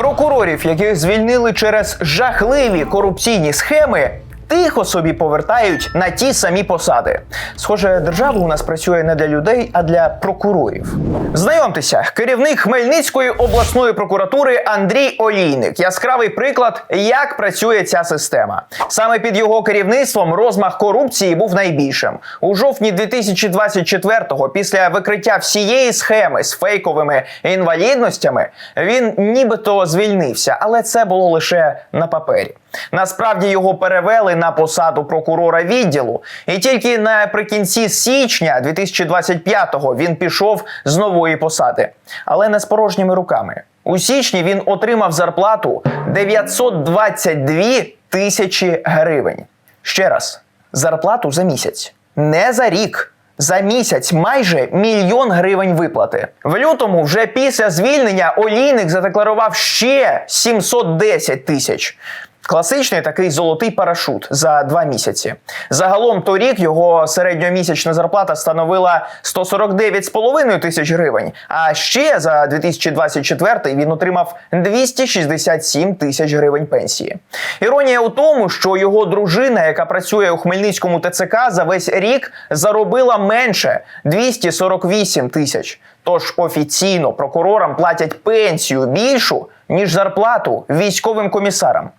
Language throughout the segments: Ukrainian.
Прокурорів, яких звільнили через жахливі корупційні схеми. Тихо собі повертають на ті самі посади. Схоже, держава у нас працює не для людей, а для прокурорів. Знайомтеся, керівник Хмельницької обласної прокуратури Андрій Олійник. Яскравий приклад, як працює ця система. Саме під його керівництвом розмах корупції був найбільшим. У жовтні 2024-го, після викриття всієї схеми з фейковими інвалідностями, він нібито звільнився, але це було лише на папері. Насправді його перевели на посаду прокурора відділу, і тільки наприкінці січня 2025-го він пішов з нової посади, але не з порожніми руками. У січні він отримав зарплату 922 тисячі гривень. Ще раз, зарплату за місяць, не за рік. За місяць майже мільйон гривень виплати. В лютому, вже після звільнення, олійник задекларував ще 710 тисяч. Класичний такий золотий парашут за два місяці. Загалом торік його середньомісячна зарплата становила 149,5 тисяч гривень. А ще за 2024 він отримав 267 тисяч гривень пенсії. Іронія у тому, що його дружина, яка працює у Хмельницькому ТЦК, за весь рік заробила менше 248 тисяч. Тож офіційно прокурорам платять пенсію більшу ніж зарплату військовим комісарам.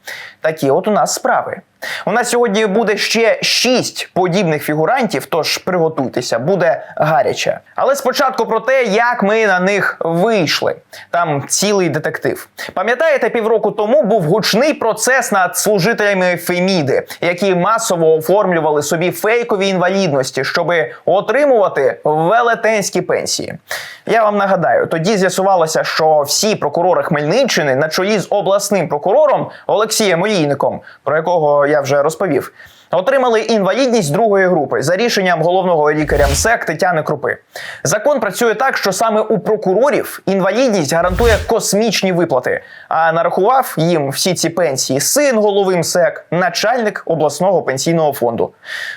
Такі от у нас справи. У нас сьогодні буде ще шість подібних фігурантів, тож приготуйтеся, буде гаряче. Але спочатку про те, як ми на них вийшли. Там цілий детектив. Пам'ятаєте, півроку тому був гучний процес над служителями Феміди, які масово оформлювали собі фейкові інвалідності, щоби отримувати велетенські пенсії. Я вам нагадаю, тоді з'ясувалося, що всі прокурори Хмельниччини на чолі з обласним прокурором Олексієм Олійником, про якого я вже розповів. Отримали інвалідність другої групи за рішенням головного лікаря МСЕК Тетяни Крупи. Закон працює так, що саме у прокурорів інвалідність гарантує космічні виплати. А нарахував їм всі ці пенсії син голови МСЕК, начальник обласного пенсійного фонду.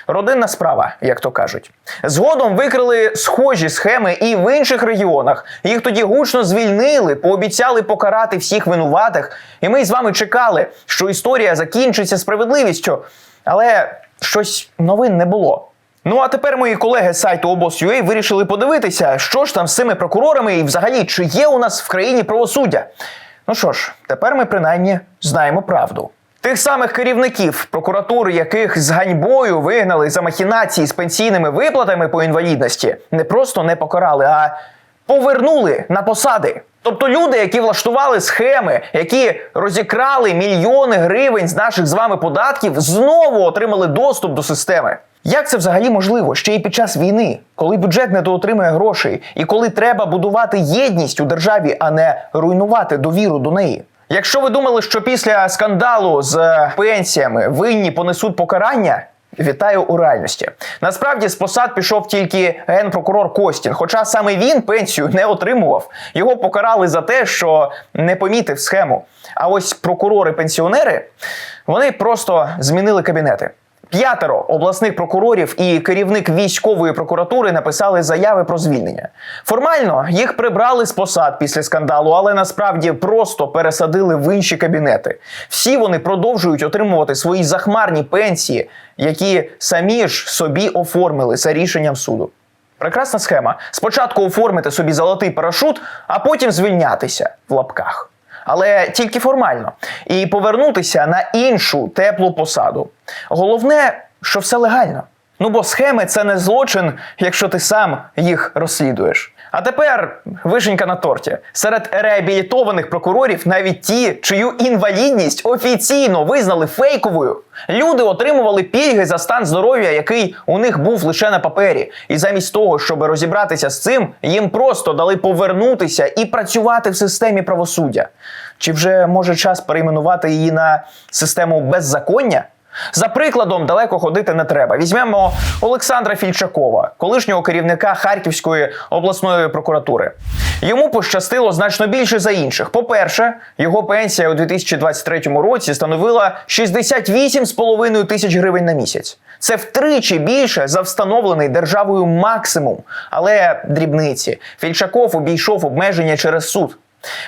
Родинна справа, як то кажуть. Згодом викрили схожі схеми і в інших регіонах. Їх тоді гучно звільнили, пообіцяли покарати всіх винуватих. І ми з вами чекали, що історія закінчиться справедливістю. Але щось новин не було. Ну а тепер мої колеги з сайту обос.ua вирішили подивитися, що ж там з цими прокурорами і взагалі чи є у нас в країні правосуддя. Ну що ж, тепер ми принаймні знаємо правду. Тих самих керівників прокуратури, яких з ганьбою вигнали за махінації з пенсійними виплатами по інвалідності, не просто не покарали, а повернули на посади. Тобто люди, які влаштували схеми, які розікрали мільйони гривень з наших з вами податків, знову отримали доступ до системи. Як це взагалі можливо ще й під час війни, коли бюджет не доотримує грошей, і коли треба будувати єдність у державі, а не руйнувати довіру до неї? Якщо ви думали, що після скандалу з е, пенсіями винні понесуть покарання, Вітаю у реальності. Насправді з посад пішов тільки генпрокурор Костін, хоча саме він пенсію не отримував. Його покарали за те, що не помітив схему. А ось прокурори-пенсіонери вони просто змінили кабінети. П'ятеро обласних прокурорів і керівник військової прокуратури написали заяви про звільнення. Формально їх прибрали з посад після скандалу, але насправді просто пересадили в інші кабінети. Всі вони продовжують отримувати свої захмарні пенсії, які самі ж собі оформили за рішенням суду. Прекрасна схема. Спочатку оформити собі золотий парашут, а потім звільнятися в лапках. Але тільки формально, і повернутися на іншу теплу посаду. Головне, що все легально. Ну бо схеми це не злочин, якщо ти сам їх розслідуєш. А тепер вишенька на торті. Серед реабілітованих прокурорів навіть ті, чию інвалідність офіційно визнали фейковою. Люди отримували пільги за стан здоров'я, який у них був лише на папері. І замість того, щоб розібратися з цим, їм просто дали повернутися і працювати в системі правосуддя. Чи вже може час перейменувати її на систему беззаконня? За прикладом далеко ходити не треба. Візьмемо Олександра Фільчакова, колишнього керівника Харківської обласної прокуратури. Йому пощастило значно більше за інших. По-перше, його пенсія у 2023 році становила 68,5 тисяч гривень на місяць. Це втричі більше за встановлений державою максимум. Але дрібниці Фільчаков обійшов обмеження через суд.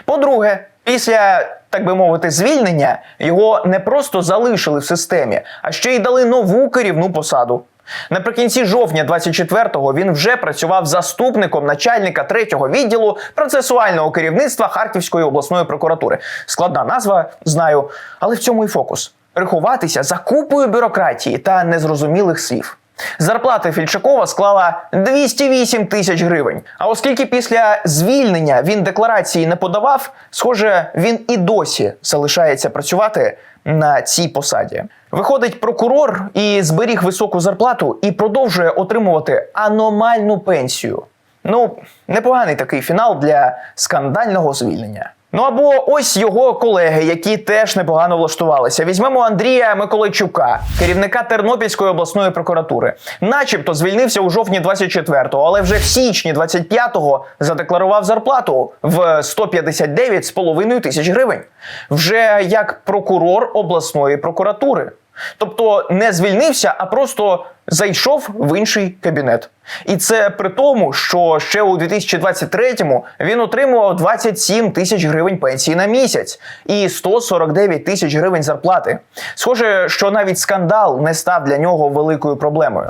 По-друге, після так би мовити, звільнення, його не просто залишили в системі, а ще й дали нову керівну посаду. Наприкінці жовтня 24-го він вже працював заступником начальника третього відділу процесуального керівництва Харківської обласної прокуратури. Складна назва, знаю, але в цьому і фокус рахуватися за купою бюрократії та незрозумілих слів. Зарплата Фільчакова склала 208 тисяч гривень. А оскільки після звільнення він декларації не подавав, схоже, він і досі залишається працювати на цій посаді. Виходить прокурор і зберіг високу зарплату і продовжує отримувати аномальну пенсію. Ну, непоганий такий фінал для скандального звільнення. Ну або ось його колеги, які теж непогано влаштувалися. Візьмемо Андрія Миколайчука, керівника Тернопільської обласної прокуратури. Начебто звільнився у жовтні 24-го, але вже в січні 25-го задекларував зарплату в 159,5 тисяч гривень. Вже як прокурор обласної прокуратури. Тобто не звільнився, а просто зайшов в інший кабінет. І це при тому, що ще у 2023-му він отримував 27 тисяч гривень пенсії на місяць і 149 тисяч гривень зарплати. Схоже, що навіть скандал не став для нього великою проблемою.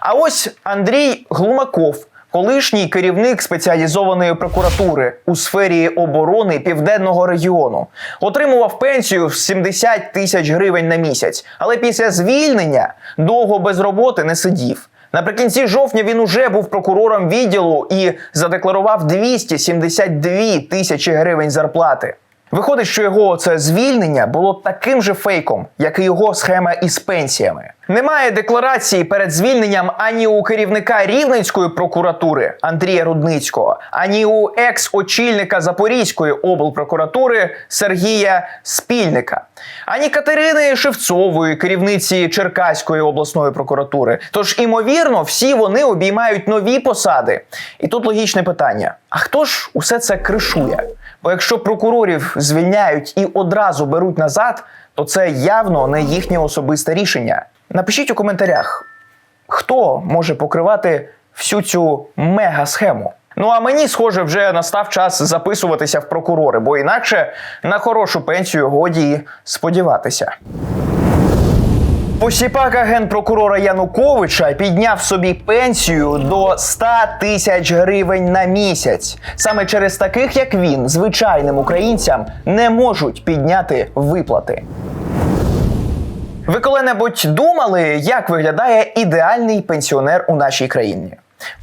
А ось Андрій Глумаков. Колишній керівник спеціалізованої прокуратури у сфері оборони південного регіону отримував пенсію в 70 тисяч гривень на місяць, але після звільнення довго без роботи не сидів. Наприкінці жовтня він уже був прокурором відділу і задекларував 272 тисячі гривень зарплати. Виходить, що його це звільнення було таким же фейком, як і його схема із пенсіями. Немає декларації перед звільненням ані у керівника Рівненської прокуратури Андрія Рудницького, ані у екс-очільника Запорізької облпрокуратури Сергія Спільника, ані Катерини Шевцової, керівниці Черкаської обласної прокуратури. Тож, імовірно, всі вони обіймають нові посади. І тут логічне питання: а хто ж усе це кришує? Бо якщо прокурорів звільняють і одразу беруть назад, то це явно не їхнє особисте рішення. Напишіть у коментарях, хто може покривати всю цю мега-схему. Ну а мені, схоже, вже настав час записуватися в прокурори, бо інакше на хорошу пенсію годі сподіватися. Посіпака генпрокурора Януковича підняв собі пенсію до 100 тисяч гривень на місяць. Саме через таких, як він, звичайним українцям не можуть підняти виплати. Ви коли-небудь думали, як виглядає ідеальний пенсіонер у нашій країні?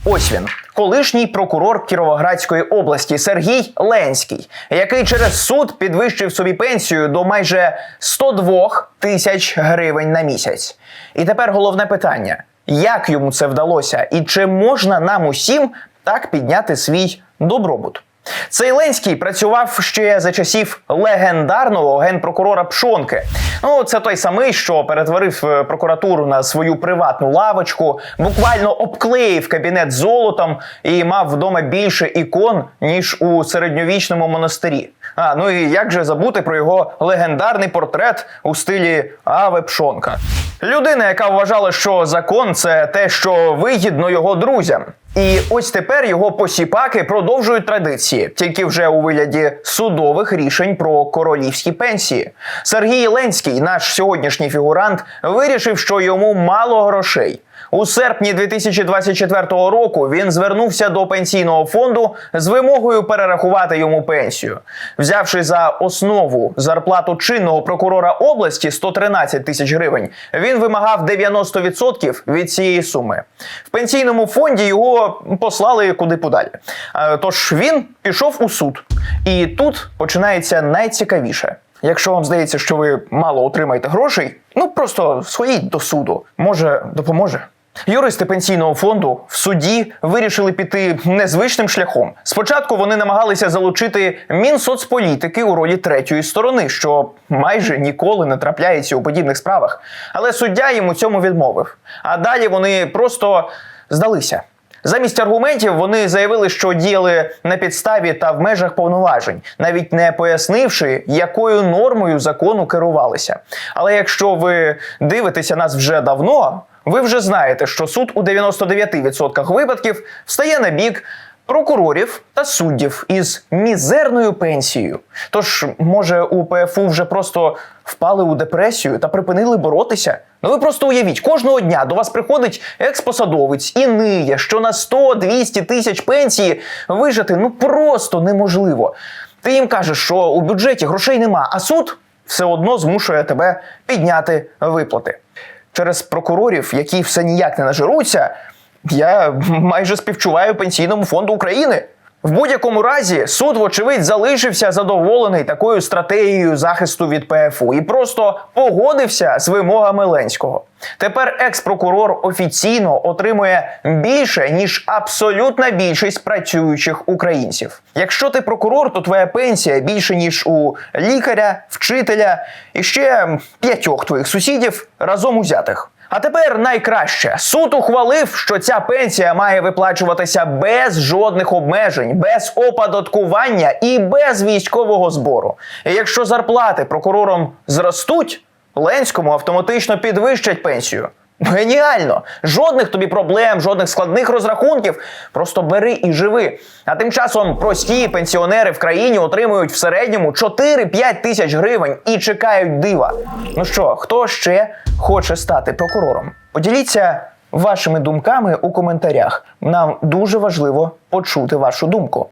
Ось він, колишній прокурор Кіровоградської області Сергій Ленський, який через суд підвищив собі пенсію до майже 102 тисяч гривень на місяць. І тепер головне питання: як йому це вдалося, і чи можна нам усім так підняти свій добробут? Цей Ленський працював ще за часів легендарного генпрокурора Пшонки. Ну, це той самий, що перетворив е, прокуратуру на свою приватну лавочку, буквально обклеїв кабінет золотом і мав вдома більше ікон, ніж у середньовічному монастирі. А ну і як же забути про його легендарний портрет у стилі Аве Пшонка? Людина, яка вважала, що закон це те, що вигідно його друзям. І ось тепер його посіпаки продовжують традиції, тільки вже у вигляді судових рішень про королівські пенсії. Сергій Ленський, наш сьогоднішній фігурант, вирішив, що йому мало грошей. У серпні 2024 року він звернувся до пенсійного фонду з вимогою перерахувати йому пенсію. Взявши за основу зарплату чинного прокурора області 113 тисяч гривень, він вимагав 90% від цієї суми. В пенсійному фонді його послали куди подалі. Е, Тож він пішов у суд, і тут починається найцікавіше. Якщо вам здається, що ви мало отримаєте грошей, ну просто сходіть до суду. Може, допоможе. Юристи пенсійного фонду в суді вирішили піти незвичним шляхом. Спочатку вони намагалися залучити Мінсоцполітики у ролі третьої сторони, що майже ніколи не трапляється у подібних справах. Але суддя їм у цьому відмовив. А далі вони просто здалися. Замість аргументів вони заявили, що діяли на підставі та в межах повноважень, навіть не пояснивши, якою нормою закону керувалися. Але якщо ви дивитеся нас вже давно, ви вже знаєте, що суд у 99% випадків встає на бік прокурорів та суддів із мізерною пенсією. Тож, може, у ПФУ вже просто впали у депресію та припинили боротися? Ну ви просто уявіть, кожного дня до вас приходить експосадовець і ниє, що на 100-200 тисяч пенсії вижити ну просто неможливо. Ти їм кажеш, що у бюджеті грошей нема, а суд все одно змушує тебе підняти виплати. Через прокурорів, які все ніяк не нажируться, я майже співчуваю пенсійному фонду України. В будь-якому разі суд, вочевидь, залишився задоволений такою стратегією захисту від ПФУ і просто погодився з вимогами Ленського. Тепер екс-прокурор офіційно отримує більше ніж абсолютна більшість працюючих українців. Якщо ти прокурор, то твоя пенсія більше ніж у лікаря, вчителя і ще п'ятьох твоїх сусідів разом узятих. А тепер найкраще суд ухвалив, що ця пенсія має виплачуватися без жодних обмежень, без оподаткування і без військового збору. І якщо зарплати прокурорам зростуть, Ленському автоматично підвищать пенсію. Геніально! Жодних тобі проблем, жодних складних розрахунків. Просто бери і живи. А тим часом прості пенсіонери в країні отримують в середньому 4-5 тисяч гривень і чекають дива. Ну що, хто ще хоче стати прокурором? Поділіться вашими думками у коментарях. Нам дуже важливо почути вашу думку.